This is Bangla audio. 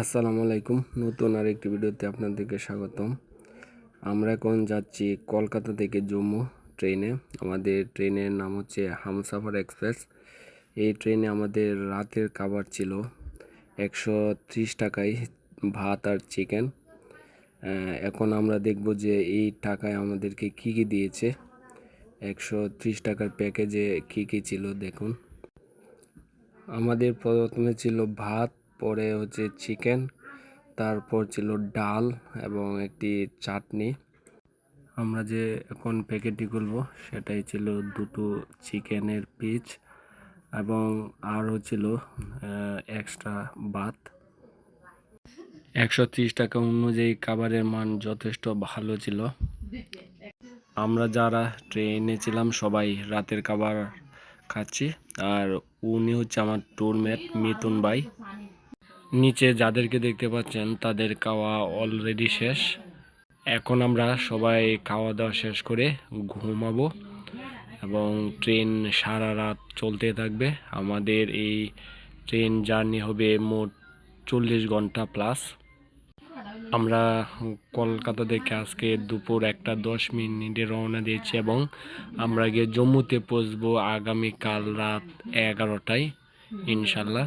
আসসালামু আলাইকুম। নতুন আরেকটি ভিডিওতে আপনাদেরকে স্বাগতম। আমরা এখন যাচ্ছি কলকাতা থেকে জম্মু ট্রেনে। আমাদের ট্রেনের নাম হচ্ছে হামসাফার এক্সপ্রেস। এই ট্রেনে আমাদের রাতের খাবার ছিল একশো ত্রিশ টাকায় ভাত আর চিকেন। এখন আমরা দেখব যে এই টাকায় আমাদেরকে কি কি দিয়েছে। একশো ত্রিশ টাকার প্যাকেজে কি কি ছিল দেখুন। আমাদের প্রথমে ছিল ভাত পরে হচ্ছে চিকেন তারপর ছিল ডাল এবং একটি চাটনি। আমরা যে এখন প্যাকেটটি খুলব, সেটাই ছিল দুটো চিকেনের পিস এবং আরও ছিল এক্সট্রা ভাত। একশো ত্রিশ টাকা অনুযায়ী খাবারের মান যথেষ্ট ভালো ছিল। আমরা যারা ট্রেনে ছিলাম, সবাই রাতের খাবার খাচ্ছি। আর উনি হচ্ছে আমার ট্যুরমেট মিথুন ভাই। নিচে যাদেরকে দেখতে পাচ্ছেন, তাদের খাওয়া অলরেডি শেষ। এখন আমরা সবাই খাওয়া দাওয়া শেষ করে ঘুমাবো এবং ট্রেন সারা রাত চলতে থাকবে। আমাদের এই ট্রেন জার্নি হবে মোট চল্লিশ ঘণ্টা প্লাস আমরা কলকাতা থেকে আজকে দুপুর একটা দশ মিনিটে রওনা দিয়েছি এবং আমরা গিয়ে জম্মুতে পৌঁছবো আগামীকাল রাত এগারোটায়, ইনশাল্লাহ।